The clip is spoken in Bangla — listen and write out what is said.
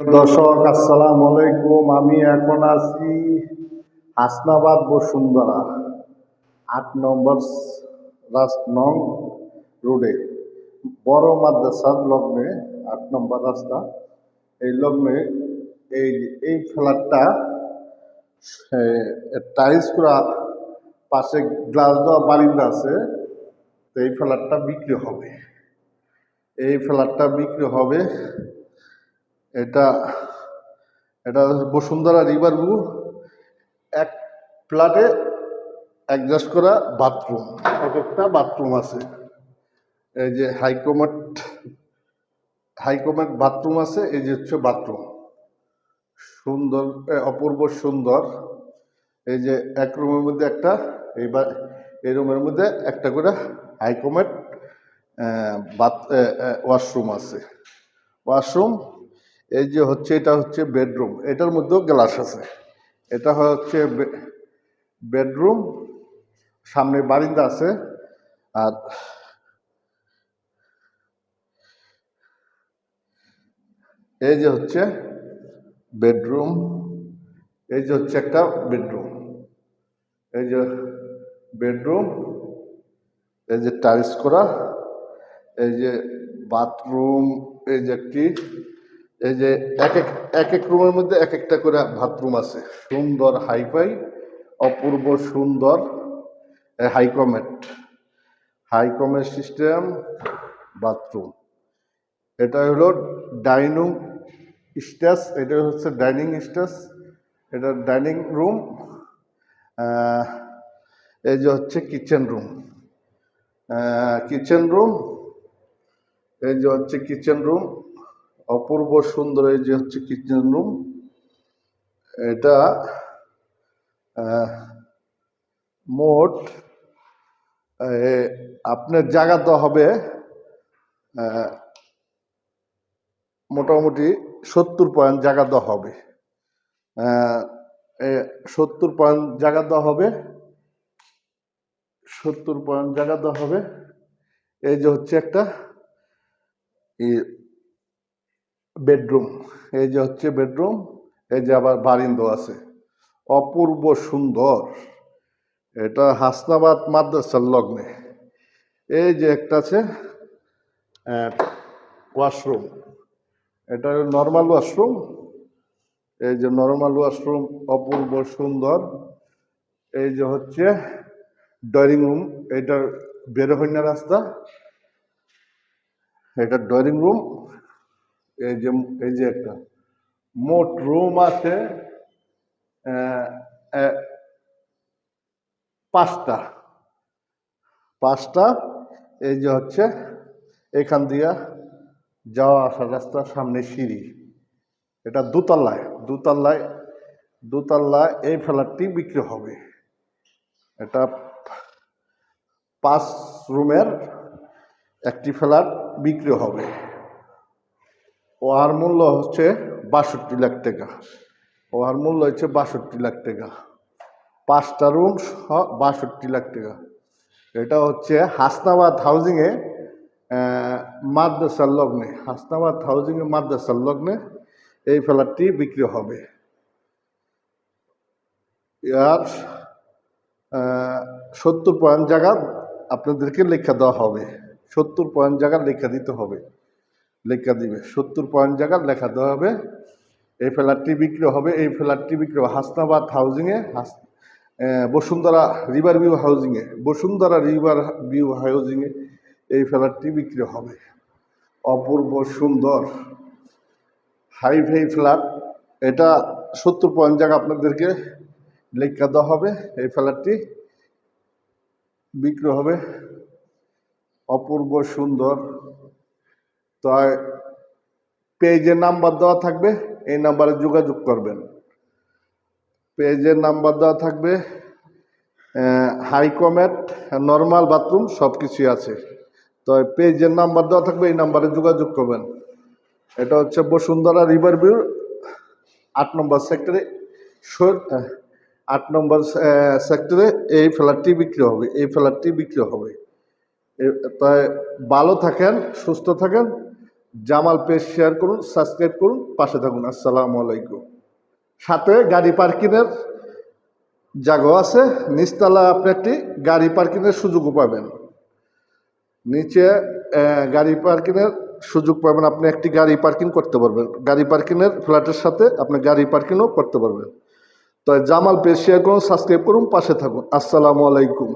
দর্শক, আসসালাম আলাইকুম। আমি এখন আছি হাসনাবাদ বসুন্ধরা, আট নম্বর রাস্ত নং রোডে, বড় মাদ্রাসার লগ্নে, আট নম্বর রাস্তা। এই লগ্নে এই এই ফ্ল্যাটটা টাইলস করা পাশে গ্লাস দেওয়া বারিন্দা আছে, তো এই ফ্ল্যাটটা বিক্রি হবে। এই ফ্ল্যাটটা বিক্রি হবে এটা এটা বসুন্ধরা রিভার ভিউ এক ফ্ল্যাটে অ্যাডজাস্ট করা বাথরুম এক একটা বাথরুম আছে। এই যে হাইকোমেট হাইকোমেট বাথরুম আছে, এই যে হচ্ছে বাথরুম সুন্দর অপূর্ব সুন্দর। এই যে এক রুমের মধ্যে একটা, এইবার এই রুমের মধ্যে একটা করে হাইকোমেট বাথ ওয়াশরুম আছে। ওয়াশরুম এই যে হচ্ছে, এটা হচ্ছে বেডরুম। এটার মধ্যেও গ্লাস আছে। এটা হচ্ছে বেডরুম, সামনে বারিন্দা আছে, আর এই যে হচ্ছে বেডরুম, এই যে হচ্ছে একটা বেডরুম। এই যে বেডরুম, এই যে টাইলস করা, এই যে বাথরুম, এই যে একটি এই যে এক এক এক এক রুমের মধ্যে এক একটা করে বাথরুম আছে। সুন্দর হাইফাই, অপূর্ব সুন্দর হাইকমেট হাইকমেট সিস্টেম, বাথরুম। এটা হলো ডাইনিং স্টেজ এটা হচ্ছে ডাইনিং স্টেজ এটা ডাইনিং রুম এই যে হচ্ছে কিচেন রুম। কিচেন রুম, এই যে হচ্ছে কিচেন রুম। অপূর্ব সুন্দর এই যে হচ্ছে কিচেন রুম এটা মোট আপনার জায়গা তো হবে মোটামুটি সত্তর পয়েন্ট জায়গা দেওয়া হবে। সত্তর পয়েন্ট জায়গা দেওয়া হবে, সত্তর পয়েন্ট জায়গা দেওয়া হবে। এই যে হচ্ছে একটা বেডরুম। এই যে হচ্ছে বেডরুম, এই যে আবার বারিন্দো আছে। অপূর্ব সুন্দর। এটা হাসনাবাদ মাদ্রাসার লগ্নে। এই যে একটা আছে ওয়াশরুম। এটা নর্মাল ওয়াশরুম এই যে নর্মাল ওয়াশরুম অপূর্ব সুন্দর। এই যে হচ্ছে ড্রয়িং রুম এটা বের হয় রাস্তা। এটা ড্রয়িং রুম এই যে এই যে একটা। মোট রুম আছে পাঁচটা। পাঁচটা, এই যে হচ্ছে, এখান দিয়া যাওয়া আসার রাস্তার সামনে সিঁড়ি। এটা দুতলায় দুতলায় দুতলায় এই ফ্ল্যাটটি বিক্রি হবে। এটা পাঁচ রুমের একটি ফ্ল্যাট বিক্রি হবে। ওহার মূল্য হচ্ছে বাষট্টি লাখ টাকা। ওহার মূল্য হচ্ছে বাষট্টি লাখ টাকা। পাঁচটা রুম বাষট্টি লাখ টাকা। এটা হচ্ছে হাসনাবাদ হাউজিংয়ে মাদ্রাসার লগ্নে। হাসনাবাদ হাউজিংয়ে মাদ্রাসার লগ্নে এই ফ্ল্যাটটি বিক্রি হবে। ইয়ার সত্তর পয়েন্ট জায়গা আপনাদেরকে লেখা দেওয়া হবে। সত্তর পয়েন্ট জায়গা লেখা দিতে হবে। লেখা দিবে। সত্তর পয়েন্ট জায়গা লেখা দেওয়া হবে। এই ফ্ল্যাটটি বিক্রি হবে, এই ফ্ল্যাটটি বিক্রি হবে হাসনাবাদ হাউজিংয়ে হাস বসুন্ধরা রিভার ভিউ হাউজিংয়ে বসুন্ধরা রিভার ভিউ হাউজিংয়ে এই ফ্ল্যাটটি বিক্রি হবে। অপূর্ব সুন্দর হাই ফাই ফ্ল্যাট। এটা সত্তর পয়েন্ট জায়গা আপনাদেরকে লেখা দেওয়া হবে। এই ফ্ল্যাটটি বিক্রি হবে। অপূর্ব সুন্দর তাই পেজের নাম্বার দেওয়া থাকবে, এই নাম্বারে যোগাযোগ করবেন। পেজের নাম্বার দেওয়া থাকবে হাইকমেট নর্মাল বাথরুম সব কিছুই আছে। তো পেজের নাম্বার দেওয়া থাকবে, এই নাম্বারে যোগাযোগ করবেন। এটা হচ্ছে বসুন্ধরা রিভার ভিউ আট নম্বর সেক্টরে আট নম্বর সেক্টরে এই ফ্ল্যাটটি বিক্রি হবে, এই ফ্ল্যাটটি বিক্রি হবে। তাই ভালো থাকেন, সুস্থ থাকেন। জামাল পেজ শেয়ার করুন সাবস্ক্রাইব করুন, পাশে থাকুন। আসসালামু আলাইকুম। সাথে গাড়ি পার্কিংয়ের জায়গা আছে। নিচতলা আপনি একটি গাড়ি পার্কিংয়ের সুযোগও পাবেন। নিচে গাড়ি পার্কিংয়ের সুযোগ পাবেন। আপনি একটি গাড়ি পার্কিং করতে পারবেন। গাড়ি পার্কিংয়ের ফ্ল্যাটের সাথে আপনি গাড়ি পার্কিংও করতে পারবেন। তো জামাল পেজ শেয়ার করুন সাবস্ক্রাইব করুন, পাশে থাকুন। আসসালামু আলাইকুম।